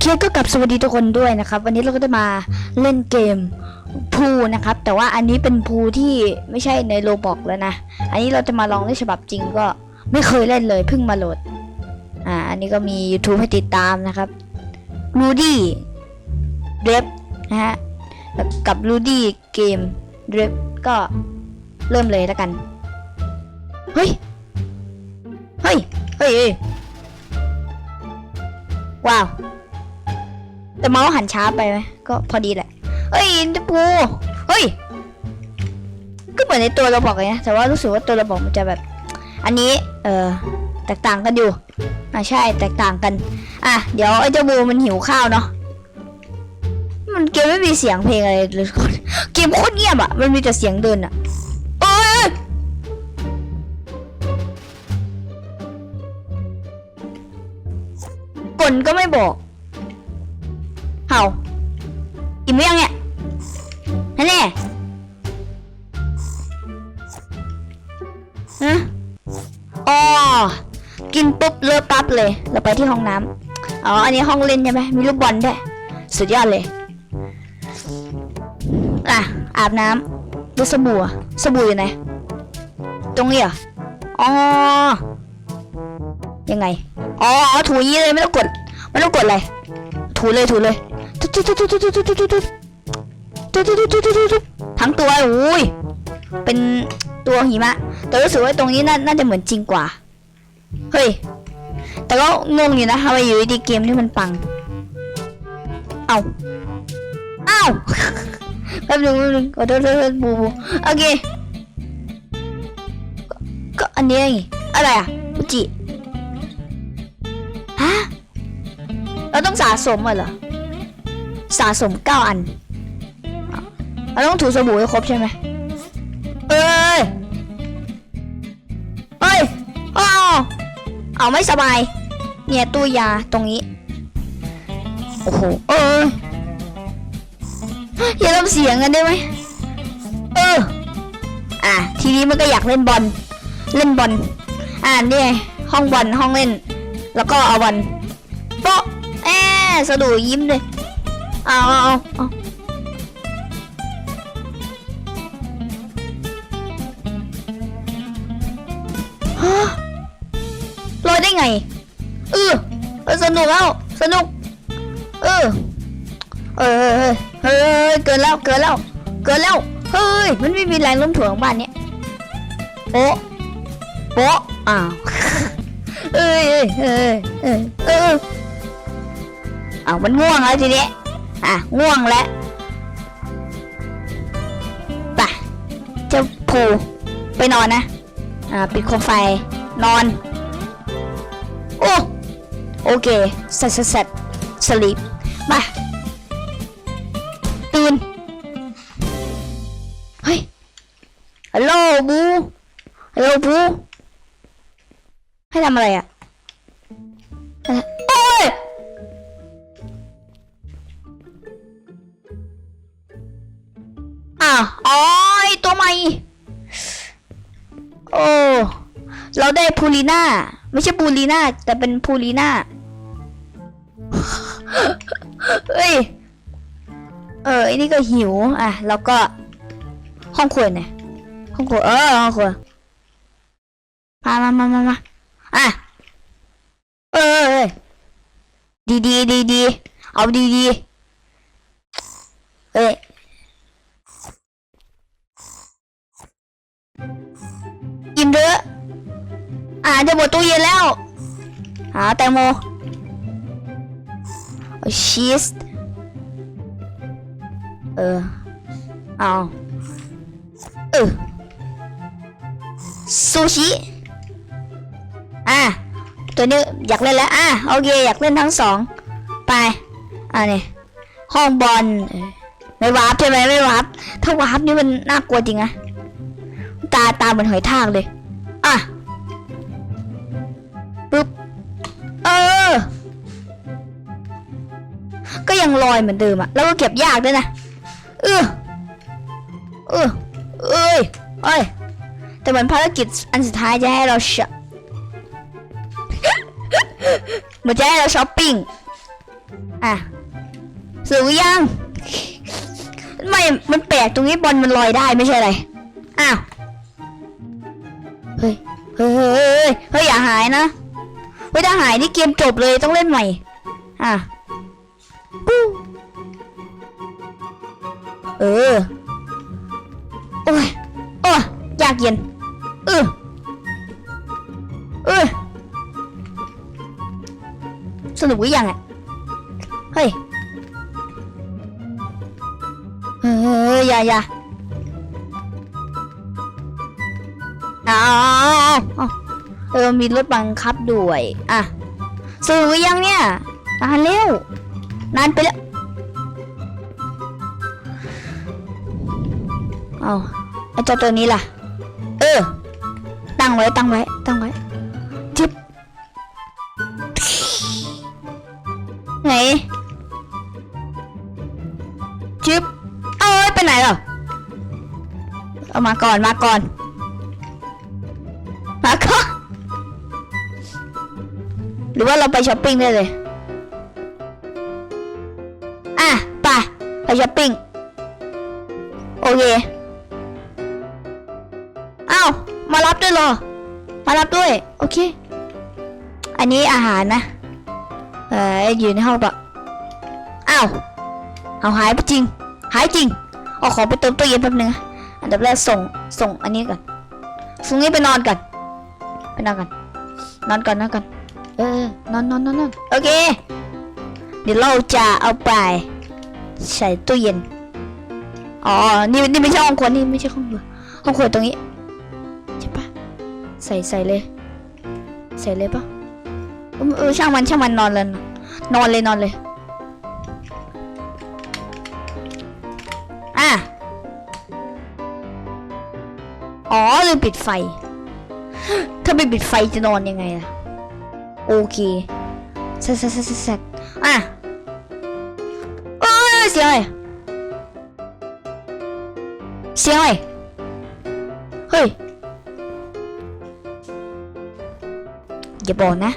เคก็กลับสวัสดีทุกคนด้วยนะครับ วันนี้เราก็จะมาเล่นเกมพูนะครับ แต่ว่าอันนี้เป็นพูที่ไม่ใช่ในโลบอกแล้วนะ อันนี้เราจะมาลองเล่นฉบับจริงก็ไม่เคยเล่นเลยเพิ่งมาโหลด อ่า อันนี้ก็มี YouTube ให้ติดตามนะครับ Rudy d r e p นะฮะกับ Rudy เกม d r e p ก็เริ่มเลยแล้วกัน เฮ้ย เฮ้ย เฮ้ยเฮ้ยว้าว แต่เมาส์หันช้าไปไหมก็พอดีแหละเฮ้ยอินเตอร์ปูเฮ้ยก็เหมือนในตัวเราบอกเลยนะแต่ว่ารู้สึกว่าตัวเราบอกมันจะแบบ อันนี้เออแตกต่างกันอยู่อ่าใช่แตกต่างกัน อะเดี๋ยวไอ้เจ้าบูมันหิวข้าวเนาะมันเกมไม่มีเสียงเพลงอะไรเลยเกมโคตรเงียบอะมันมีแต่เสียงเดินอะโอ้ยกลก็ไม่บอก เห่าอิ่มหรือยังเนี่ยนั่นแน่ฮะอ๋อกินปุ๊บเลิกปั๊บเลย เราไปที่ห้องน้ำอ๋อ อันนี้ห้องเล่นใช่ไหมมีลูกบอลด้วย สุดยอดเลย อะ อาบน้ำดูสบู่สบู่อยู่ไหน ตรงนี้เหรอ อ๋อ ยังไง อ๋อ ถูงี้เลยไม่ต้องกด ไม่ต้องกดอะไร ถูเลยถูเลย ทั้งตัวอุ้ยเป็นตัวหิมะ แต่รู้สึกว่าตรงนี้น่าจะเหมือนจริงกว่า เฮ้ย แต่ก็งงอยู่นะทำไมอยู่ดีเกมที่มันปัง เอาเอาแป๊บนึงแป๊บนึงขอโทษขอบูบูโอเค ก็อันนี้อะไรอะอุจิฮะเราต้องสะสมเหรอ สะสมเก้าอันอะเราต้องถูสบู่ให้ครบใช่ไหมเอ้ยเอ้ยอ้าวเอาไม่สบาย เนี่ยตู้ยาตรงนี้ โอ้โห เอ้ยอย่าทำเสียงกันได้ไหมเออ อะ ทีนี้มันก็อยากเล่นบอล เล่นบอล อ่านี่ไงห้องบอลห้องเล่น แล้วก็เอาบอลโป๊ะแอะสะดุดยิ้มเลย เอาเอาเอาเอาฮะลอยได้ไง เออเออสนุกแล้ว สนุก เออ เออเออเออเฮ้ยเกินแล้ว เกินแล้ว เกินแล้ว เฮ้ย มันไม่มีแรงโน้มถ่วงของบ้านเนี้ยโป๊ะโป๊ะอ้าวเอ้ยเอ้ยเอ้ยเอ้ยเอออ้าวมันง่วงแล้วทีนี้ อะ ง่วงแล้วไปเจ้าผูไปนอนนะ อ่า ปิดโคมไฟ นอน โอ้ โอเคเสร็จเสร็จสร็จสลีปมาตื่น เฮ้ย ฮัลโหลบู ฮัลโหลบู ให้ทำอะไรอะอะ อ๋อไอตัวใหม่ โอ้ เราได้พูลีน่า ไม่ใช่ปูลีน่า แต่เป็นพูลีน่า เฮ้ย เออไอ้นี่ก็หิว อะ แล้วก็ ห้องครัวเนี่ย ห้องครัว เออ ห้องครัว มามามามามาอะ เออเออเออดีดีดีดีเอาดีดี หาแตงโมเอาชีสเออเอาเออซูชิอะตัวนี้อยากเล่นแล้วอะโอเคอยากเล่นทั้งสองไปอะนี่ห้องบอลไม่วาร์ปใช่ไหมไม่วาร์ปถ้าวาร์ปนี่มันน่ากลัวจริงนะตาตาเหมือนหอยทากเลยอะปึ๊บ เออ ก็ยังลอยเหมือนเดิมอะแล้วก็เก็บยากด้วยนะ เออ เออ เอ้ยเอ้ย แต่เหมือนภารกิจอันสุดท้ายจะให้เราชอเหมือนจะให้เราช้อปปิ้ง อะสูงยัง ไม่ มันแปลกตรงนี้บอลมันลอยได้ไม่ใช่อะไร อ้าว เฮ้ย เฮ้ย เฮ้ยเฮ้ยเฮ้ยอย่าหายนะ เฮ้ยถ้าหายนี่เกมจบเลยต้องเล่นใหม่ อะปู้เออ โอ้ยโอ้ยยากเย็น เออ เออ สนุกหรือยังอะ เฮ้ยเฮ้ยอย่าอย่าอ้าวอ้าว เออมีรถบังคับด้วย อะสนุกหรือยังเนี่ย นานเร็วนานไปแล้ว เอาไอ้เจ้าตัวนี้ล่ะ เออ ตั้งไว้ตั้งไว้ ตั้งไว้จิบไหนจิบเอ้ยไปไหนเหรอเอามาก่อนมาก่อน รือว่าเราไปช้อปปิ้งได้เลย อะไปไปช้อปปิ้ง โอเคอ้าวมารับด้วยเหรอ มารับด้วย โอเค อันนี้อาหารนะ เอออยู่ในห้องปะอ้าวเอาหายไปจริง หายจริงเอาขอไปเติมตู้เย็นแป๊บนึงอันดับแรกส่งส่งอันนี้ก่อนส่งนี้ไปนอนกันไปนอนกันนอนก่อนนอนก่อน เออนอนนอนนอนนอนโอเค เดี๋ยวเราจะเอาไป ใส่ตู้เย็น อ๋อ นี่นี่ไม่ใช่ห้องครัวนี่ไม่ใช่ห้องครัวห้องครัวตรงนี้ใช่ปะใส่ใส่เลย ใส่เลยปะเออช่างมันช่างมันนอนเลยนอนเลยนอนเลย อะ อ๋อลืมปิดไฟ ถ้าไม่ปิดไฟจะนอนยังไงล่ะ โอเคสักสักสักสักอะเอ้ยเสียงอะไรเสียงอะไรเฮ้ยอย่าบอกนะ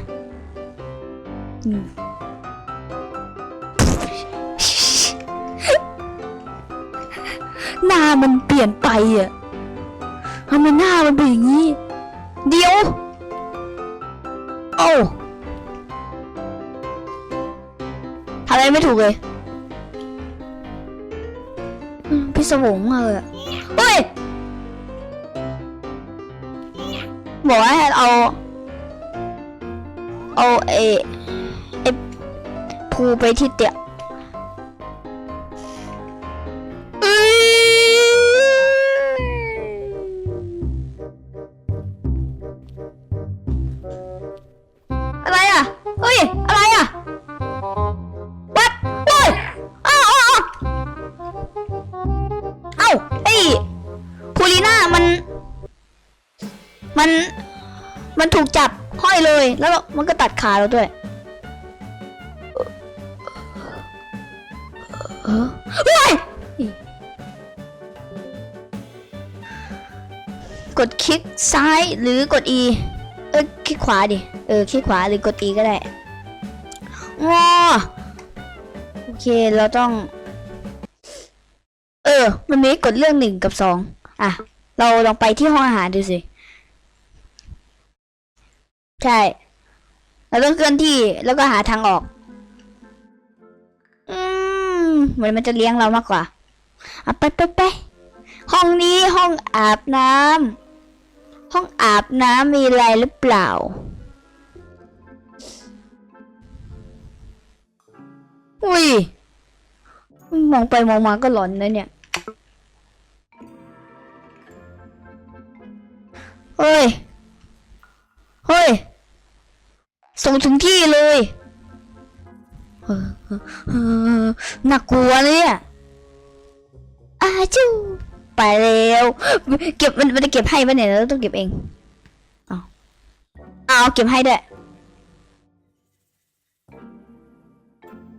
หน้ามันเปลี่ยนไปอะทำไมหน้ามันเป็นอย่างนี้ เดี๋ยว โอ้ อะไรไม่ถูกเลยพี่สวงมากเลยเฮ้ยบอกว่าให้เอา เอาเอเอภูไปที่เตียเาเราด้วยเฮ้ยกดคลิกซ้ายหรือกด E เออคลิกขวาดิ เออคลิกขวาหรือกด E ก็ได้งอโอเคเราต้อง เออ มันนี้กดเรื่องหนึ่งกับสองอะ เราลองไปที่ห้องอาหารดูสิ ใช่ เราต้องเคลื่อนที่แล้วก็หาทางออก อืมเหมือนมันจะเลี้ยงเรามากกว่าอะไปไปไปห้องนี้ห้องอาบน้ำห้องอาบน้ำมีอะไรหรือเปล่า อุ้ย มองไปมองมาก็หลอนนะเนี่ยเฮ้ย เฮ้ย ส่งถึงที่เลยน่ากลัวเนี่ยอาจูไปเร็วเก็บมันมันจะเก็บให้ปะเนี่ยเราต้องเก็บเองเอาเอาเก็บให้ด้วย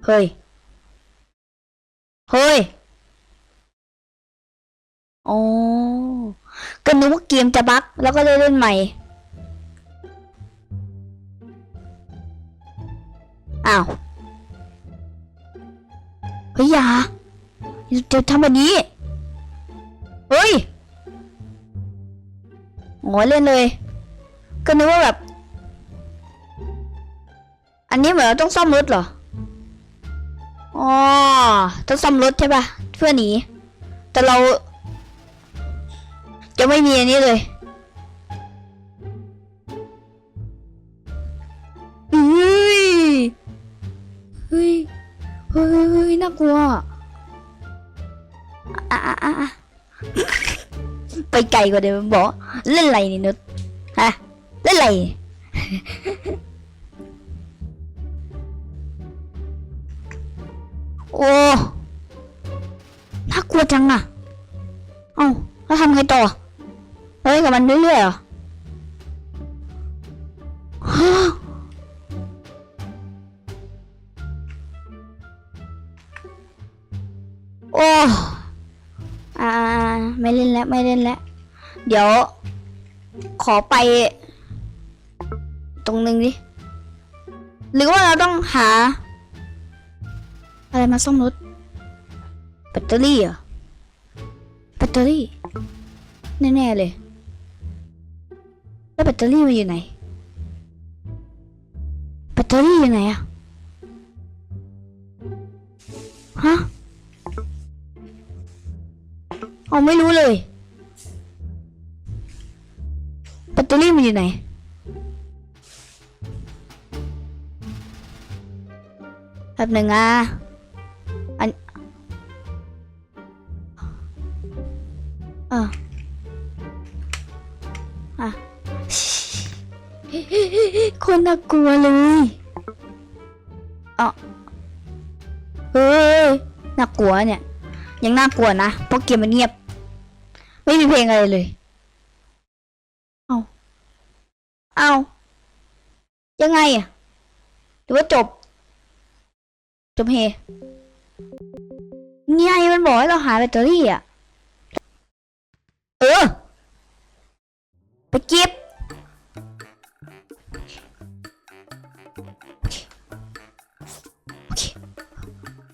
เฮ้ย เฮ้ยอ๋อก็นึกว่าเกมจะบั๊กแล้วก็เลยเล่นใหม่ อ้าวเฮ้ยอย่าจะทำแบบนี้ เฮ้ยโอ้เล่นเลย ก็นึกว่าแบบ อันนี้เหมือนเราต้องซ่อมรถเหรอ อ๋อ ต้องซ่อมรถใช่ปะเพื่อหนี แต่เรา จะไม่มีอันนี้เลย น่ากลัวอะอะอะอะไปไกลกว่าเดิมบอกเล่นอะไรนี่นุชฮะเล่นอะไรโอ้น่ากลัวจังอะเอ้าแล้วทำไงต่อเฮ้ยกับมันเรื่อยๆเหรอ โอ้อ่าไม่เล่นแล้วไม่เล่นแล้ว เดี๋ยว ขอไป ตรงนึงดิ หรือว่าเราต้องหา อะไรมาซ่อมรถแบตเตอรี่เหรอแบตเตอรี่ แน่ๆเลย แล้วแบตเตอรี่มันอยู่ไหนแบตเตอรี่อยู่ไหนอะ เอาไม่รู้เลยแบตเตอรี่มันอยู่ไหนแป๊บหนึ่งอะอันเอออะคนน่ากลัวเลยเอ๋อเฮ้ยน่ากลัวเนี่ย ยังน่ากลัวนะเพราะเกมมันเงียบ ไม่มีเพลงอะไรเลย เอาเอายังไงอะ หรือว่าจบ จบเฮนี่ยมันบอกให้เราหาแบตเตอรี่อะ เออ ไปเก็บโอเคโอเค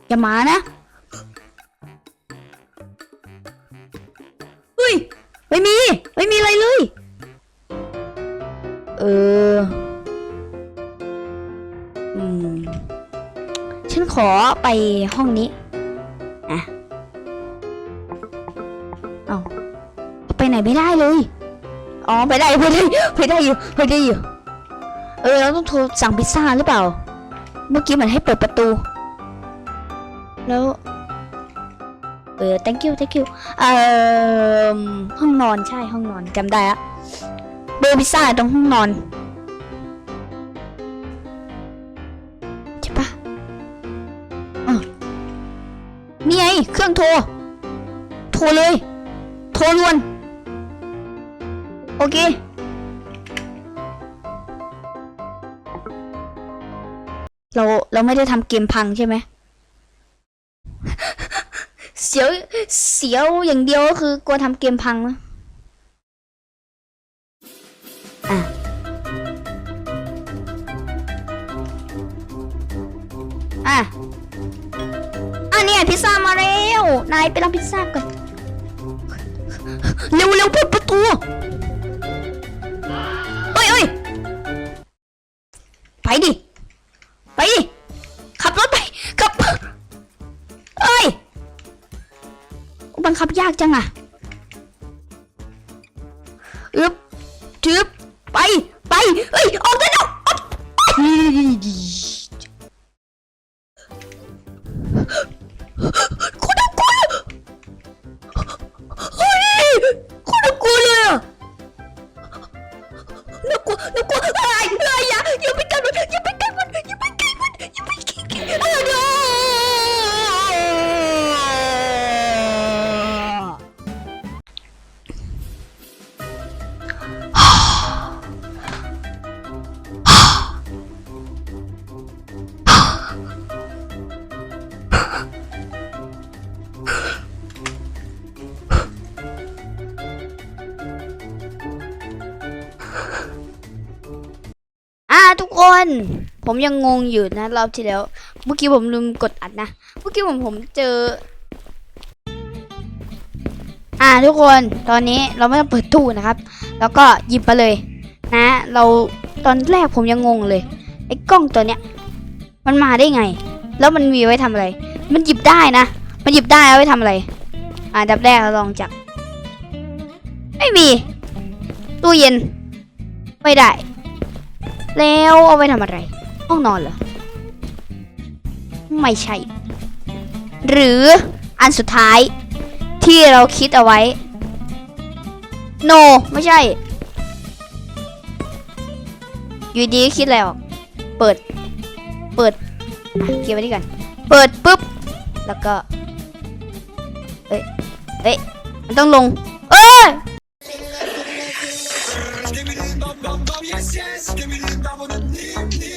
อย่ามานะ นขอไปห้องนี้อะเอาไปไหนไม่ได้เลย อ๋อไปได้ไปได้ไปได้อยู่ไปได้อยู่ เออเราต้องโทรสั่งพิซซ่าหรือเปล่า เมื่อกี้มันให้เปิดประตู แล้ว เออ thank you thank you เอ่อห้องนอนใช่ห้องนอนจำได้อะเบอร์พิซซ่าตรงห้องนอน เครื่องโทร โทรเลย โทรด่วน โอเค เราเราไม่ได้ทำเกมพังใช่ไหม เสียวเสียวอย่างเดียวก็คือกลัวทำเกมพังนะอะอะอะ นายไปรับพิซซ่าก่อนเร็วเร็วเปิดประตูเอ้ยเอ้ยไปดิ ไปดิ ขับรถไป ขับ เอ้ย บังคับยากจังอะ ผมยังงงอยู่นะรอบที่แล้ว เมื่อกี้ผมลืมกดอัดนะ เมื่อกี้ผมผมเจอ อ่าทุกคนตอนนี้เราไม่ต้องเปิดตู้นะครับ แล้วก็หยิบไปเลยนะ เราตอนแรกผมยังงงเลยไอ้กล้องตัวเนี้ย มันมาได้ไง แล้วมันมีไว้ทำอะไร มันหยิบได้นะ มันหยิบได้เอาไว้ทำอะไร อ่าดับแรกเราลองจับ ไม่มี ตู้เย็น ไม่ได้ แล้วเอาไว้ทำอะไร ห้องนอนเหรอ ไม่ใช่ หรืออันสุดท้ายที่เราคิดเอาไว้ no ไม่ใช่ อยู่ดีคิดอะไรออก เปิด เปิด เก็บไว้นี่ก่อนเปิดปุ๊บ แล้วก็ เอ้ย เอ้ย มันต้องลง เอ้ย